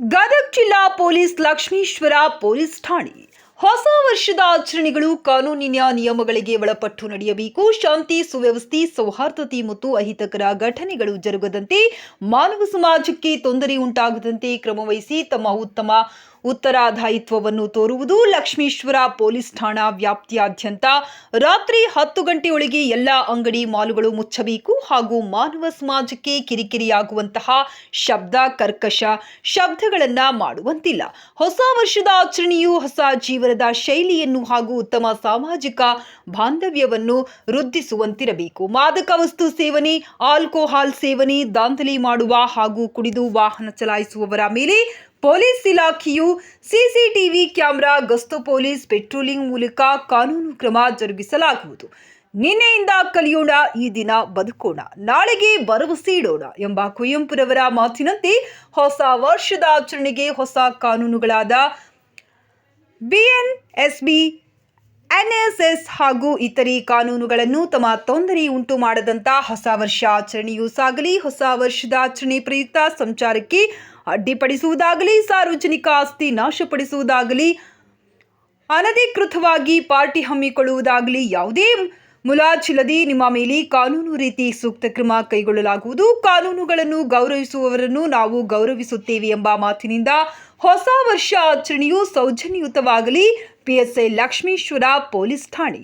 ಗದಗ ಜಿಲ್ಲಾ police Lakshmeshwar police ಠಾಣೆ. ಹೊಸ ವರ್ಷದ ಆಚರಣೆಗಳು ಕಾನೂನಿನ ನಿಯಮಗಳಿಗೆ ಒಳಪಟ್ಟು ನಡೆಯಬೇಕು. ಶಾಂತಿ, ಸುವ್ಯವಸ್ಥೆ, ಸೌಹಾರ್ದತೆ ಮತ್ತು ಅಹಿತಕರ ಘಟನೆಗಳು ಜರುಗದಂತೆ ಮಾನವ ಸಮಾಜಕ್ಕೆ ತೊಂದರೆ ಉಂಟಾಗದಂತೆ ಕ್ರಮವಹಿಸಿ ತಮ್ಮ ಉತ್ತಮ ಉತ್ತರದಾಯಿತ್ವವನ್ನು ತೋರುವುದು ಲಕ್ಷ್ಮೀಶ್ವರ ಪೊಲೀಸ್ ಠಾಣಾ ವ್ಯಾಪ್ತಿಯಾದ್ಯಂತ. ರಾತ್ರಿ ಹತ್ತು ಗಂಟೆಯೊಳಗೆ ಎಲ್ಲ ಅಂಗಡಿ ಮಾಲುಗಳು ಮುಚ್ಚಬೇಕು ಹಾಗೂ ಮಾನವ ಸಮಾಜಕ್ಕೆ ಕಿರಿಕಿರಿಯಾಗುವಂತಹ ಶಬ್ದ ಕರ್ಕಶ ಶಬ್ದಗಳನ್ನು ಮಾಡುವಂತಿಲ್ಲ. ಹೊಸ ವರ್ಷದ ಆಚರಣೆಯು ಹೊಸ ಜೀವನದ ಶೈಲಿಯನ್ನು ಹಾಗೂ ಉತ್ತಮ ಸಾಮಾಜಿಕ ಬಾಂಧವ್ಯವನ್ನು ವೃದ್ಧಿಸುವಂತಿರಬೇಕು. ಮಾದಕ ವಸ್ತು ಸೇವನೆ, ಆಲ್ಕೋಹಾಲ್ ಸೇವನೆ, ದಾಂಧಲಿ ಮಾಡುವ ಹಾಗೂ ಕುಡಿದು ವಾಹನ ಚಲಾಯಿಸುವವರ ಮೇಲೆ ಪೊಲೀಸ್ ಇಲಾಖೆಯು ಸಿಸಿಟಿವಿ ಕ್ಯಾಮೆರಾ, ಗಸ್ತು ಪೊಲೀಸ್, ಪೆಟ್ರೋಲಿಂಗ್ ಮೂಲಕ ಕಾನೂನು ಕ್ರಮ ಜರುಗಿಸಲಾಗುವುದು. ನಿನ್ನೆಯಿಂದ ಕಲಿಯೋಣ ಈ ದಿನ ಬದುಕೋಣ, ನಾಳೆಗೆ ಭರವಸೆ ಇಡೋಣ ಎಂಬ ಕುವೆಂಪುರವರ ಮಾತಿನಂತೆ ಹೊಸ ವರ್ಷದ ಆಚರಣೆಗೆ ಹೊಸ ಕಾನೂನುಗಳಾದ ಬಿಎನ್ಎಸ್ಬಿ ಎನ್ಎಸ್ಎಸ್ ಹಾಗೂ ಇತರೆ ಕಾನೂನುಗಳನ್ನು ತಮ್ಮ ತೊಂದರೆ ಉಂಟು ಮಾಡದಂತ ಹೊಸ ವರ್ಷ ಆಚರಣೆಯೂ ಸಾಗಲಿ, ಹೊಸ ವರ್ಷದ ಆಚರಣೆ ಪ್ರಯುಕ್ತ ಸಂಚಾರಕ್ಕೆ ಅಡ್ಡಿಪಡಿಸುವುದಾಗಲಿ, ಸಾರ್ವಜನಿಕ ಆಸ್ತಿ ನಾಶಪಡಿಸುವುದಾಗಲಿ, ಅನಧಿಕೃತವಾಗಿ ಪಾರ್ಟಿ ಹಮ್ಮಿಕೊಳ್ಳುವುದಾಗಲಿ ಯಾವುದೇ ಮುಲಾಜಿಲ್ಲದೆ ನಿಮ್ಮ ಮೇಲೆ ಕಾನೂನು ರೀತಿ ಸೂಕ್ತ ಕ್ರಮ ಕೈಗೊಳ್ಳಲಾಗುವುದು. ಕಾನೂನುಗಳನ್ನು ಗೌರವಿಸುವವರನ್ನು ನಾವು ಗೌರವಿಸುತ್ತೇವೆ ಎಂಬ ಮಾತಿನಿಂದ ಹೊಸ ವರ್ಷ ಆಚರಣೆಯು ಸೌಜನ್ಯಯುತವಾಗಲಿ ಪಿಎಸ್ಐ ಲಕ್ಷ್ಮೀಶ್ವರ ಪೊಲೀಸ್ ಠಾಣೆ